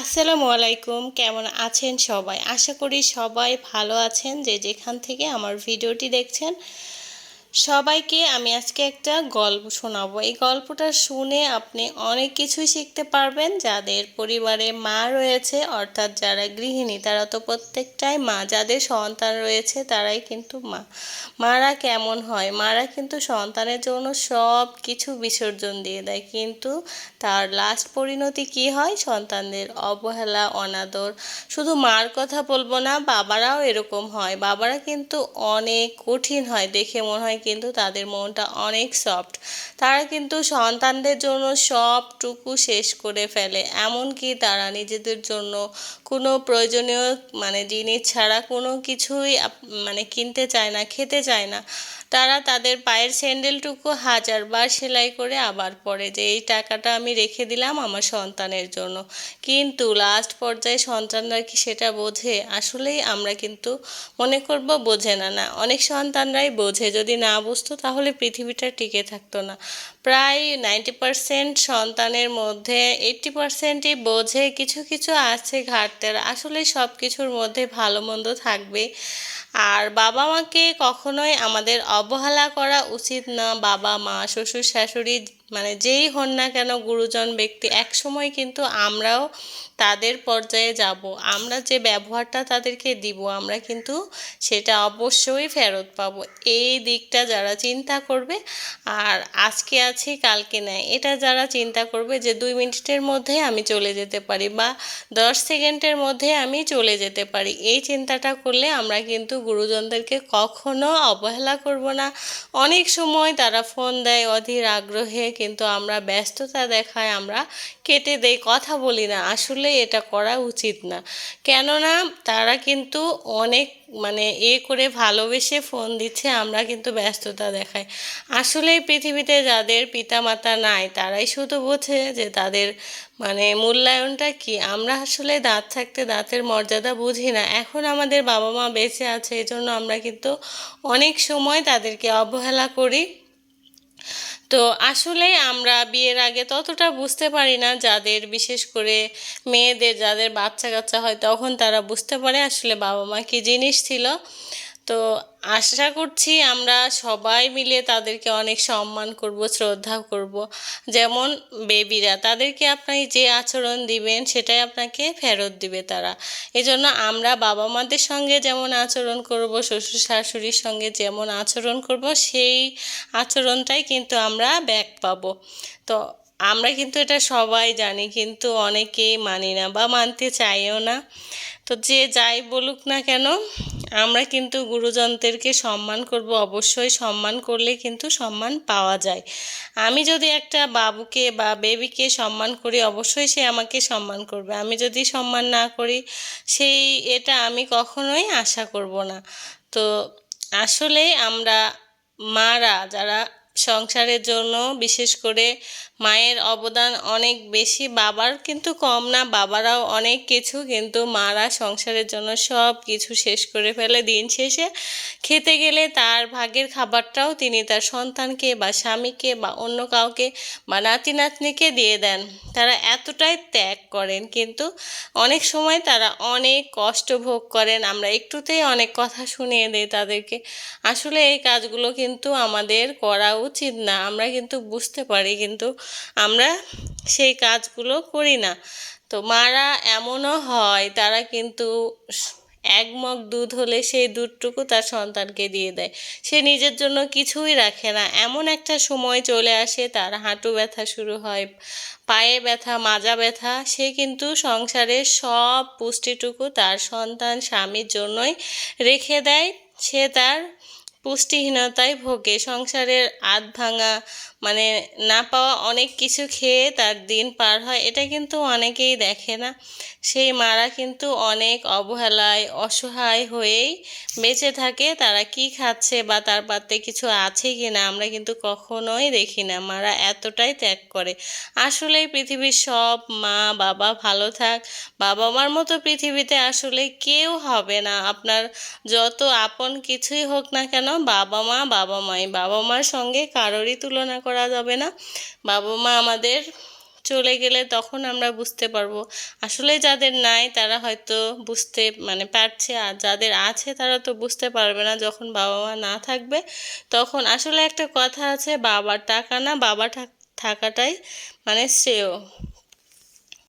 আসসালামু আলাইকুম, কেমন আছেন সবাই? আশা করি সবাই ভালো আছেন যে যেখান থেকে আমার ভিডিওটি দেখছেন। সবাইকে আমি আজকে একটা গল্প শোনাবো। এই গল্পটা শুনে আপনি অনেক কিছুই শিখতে পারবেন। যাদের পরিবারে মা রয়েছে, অর্থাৎ যারা গৃহিণী, তারা তো প্রত্যেকটাই মা। যাদের সন্তান রয়েছে, তারাই কিন্তু মা। মারা কেমন হয়? মারা কিন্তু সন্তানের জন্য সব কিছু বিসর্জন দিয়ে দেয়। কিন্তু তার লাস্ট পরিণতি কি হয়? সন্তানদের অবহেলা, অনাদর। শুধু মার কথা বলব না, বাবারাও এরকম হয়। বাবারা কিন্তু অনেক কঠিন হয়। দেখে মনে হয় কিন্তু তাদের মনটা অনেক সফট তারা কিন্তু সন্তানদের জন্য সবটুকু শেষ করে ফেলে। এমনকি তারা নিজেদের জন্য কোনো প্রয়োজনীয় মানে জিনিস ছাড়া কোনো কিছুই মানে কিনতে চায় না, খেতে চায় না। তারা তাদের পায়ের স্যান্ডেলটুকু হাজারবার সেলাই করে আবার পরে যে এই টাকাটা আমি রেখে দিলাম আমার সন্তানের জন্য। কিন্তু লাস্ট পর্যায়ে সন্তানরা কি সেটা বোঝে? আসলেই আমরা কিন্তু মনে করব বোঝে না না। অনেক সন্তানরাই বোঝে। যদি না বুঝতো তাহলে পৃথিবীটা টিকে থাকতো না। প্রায় নাইনটি পারসেন্ট সন্তানের মধ্যে এইটটি পারসেন্টই বোঝে। কিছু কিছু আছে ঘাটতের আসলে সব কিছুর মধ্যে ভালো মন্দ থাকবে আর বাবা মাকে কখনোই আমাদের অবহেলা করা উচিত না। বাবা মা শ্বশুর শাশুড়ি মানে যেই হন না কেন গুরুজন ব্যক্তি এক সময় কিন্তু আমরাও তাদের পর্যায়ে যাব। আমরা যে ব্যবহারটা তাদেরকে দিব, আমরা কিন্তু সেটা অবশ্যই ফেরত পাবো। এই দিকটা যারা চিন্তা করবে, আর আজকে আছি, কালকে নেয় এটা যারা চিন্তা করবে যে দুই মিনিটের মধ্যে আমি চলে যেতে পারি বা দশ সেকেন্ডের মধ্যে আমি চলে যেতে পারি, এই চিন্তাটা করলে আমরা কিন্তু গুরুজনদেরকে কখনো অবহেলা করব না। অনেক সময় তারা ফোন দেয় অধীর আগ্রহে কিন্তু আমরা ব্যস্ততা দেখায় আমরা কেটে দেই, কথা বলি না। আসলে এটা করা উচিত না। কেননা তারা কিন্তু অনেক মানে এ করে ভালোবেসে ফোন দিচ্ছে, আমরা কিন্তু ব্যস্ততা দেখাই। আসলে পৃথিবীতে যাদের পিতামাতা নাই, তারাই শুধু বোঝে যে তাদের মানে মূল্যায়নটা কি। আমরা আসলে দাঁত থাকতে দাঁতের মর্যাদা বুঝি না। এখন আমাদের বাবা মা বেঁচে আছে এই জন্য আমরা কিন্তু অনেক সময় তাদেরকে অবহেলা করি। তো আসলে আমরা বিয়ের আগে ততটা বুঝতে পারি না যাদের, বিশেষ করে মেয়েদের, যাদের বাচ্চা কাচ্চা হয় তখন তারা বুঝতে পারে আসলে বাবা মা কী জিনিস ছিল। তো আশা করছি আমরা সবাই মিলে তাদেরকে অনেক সম্মান করব, শ্রদ্ধা করব। যেমন বেবিরা, তাদেরকে আপনি যে আচরণ দিবেন সেটাই আপনাকে ফেরত দিবে তারা। এজন্য আমরা বাবা মাদের সঙ্গে যেমন আচরণ করব, শ্বশুর শাশুড়ির সঙ্গে যেমন আচরণ করব, সেই আচরণটাই কিন্তু আমরা ব্যাক পাবো। তো আমরা কিন্তু এটা সবাই জানি, কিন্তু অনেকেই মানি না বা মানতে চাইও না। তো যে যাই বলুক না কেন আমরা কিন্তু গুরুজনদেরকে সম্মান করব, অবশ্যই সম্মান করলে কিন্তু সম্মান পাওয়া যায়। আমি যদি একটা বাবুকে বা বেবিকে সম্মান করি, অবশ্যই সে আমাকে সম্মান করবে। আমি যদি সম্মান না করি, সেই এটা আমি কখনোই আশা করব না। তো আসলে আমরা মারা যারা সংসারের জন্য বিশেষ করে মায়ের অবদান অনেক বেশি, বাবার কিন্তু কম না, বাবারাও অনেক কিছু, কিন্তু মারা সংসারের জন্য সব কিছু শেষ করে ফেলে দিন শেষে। খেতে গেলে তার ভাগের খাবারটাও তিনি তার সন্তানকে বা স্বামীকে বা অন্য কাউকে বা নাতি নাতনিকে দিয়ে দেন। তারা এতটাই ত্যাগ করেন, কিন্তু অনেক সময় তারা অনেক কষ্ট ভোগ করেন। আমরা একটুতেই অনেক কথা শুনিয়ে দিই তাদেরকে। আসলে এই কাজগুলো কিন্তু আমাদের করা উচিত না, আমরা কিন্তু বুঝতে পারি, কিন্তু আমরা সেই কাজগুলো করি না। তো মারা এমনও হয়, তারা কিন্তু এক মগ দুধ হলে সেই দুধটুকু তার সন্তানকে দিয়ে দেয়। সে নিজের জন্য কিছুই রাখে না। এমন একটা সময় চলে আসে, তার হাঁটু ব্যথা শুরু হয়, পায়ে ব্যথা, মাজা ব্যথা, সে কিন্তু সংসারের সব পুষ্টিটুকু তার সন্তান স্বামীর জন্যই রেখে দেয়। সে তার পুষ্টিহীনতায় ভোগে। সংসারের আধ ভাঙা মানে না পাওয়া অনেক কিছু খেয়ে তার দিন পার হয়, এটা কিন্তু অনেকেই দেখে না। সেই মারা কিন্তু অনেক অবহেলায়, অসহায় হয়েই বেঁচে থাকে। তারা কি খাচ্ছে বা তার পাতে কিছু আছে কি না আমরা কিন্তু কখনোই দেখি না। মারা এতটাই ত্যাগ করে। আসলেই পৃথিবীর সব মা বাবা ভালো থাক বাবা মার মতো পৃথিবীতে আসলে কেউ হবে না। আপনার যত আপন কিছুই হোক না কেন বাবা মা বাবা মাই বাবা মার সঙ্গে কারোরই তুলনা করা যাবে না। বাবা মা আমাদের চলে গেলে তখন আমরা বুঝতে পারব। আসলে যাদের নাই, তারা হয়তো বুঝতে মানে পারছে, আর যাদের আছে, তারা তো বুঝতে পারবে না। যখন বাবা মা না থাকবে, তখন আসলে একটা কথা আছে, বাবার টাকা না, বাবা থাকাটাই মানে শ্রেয়।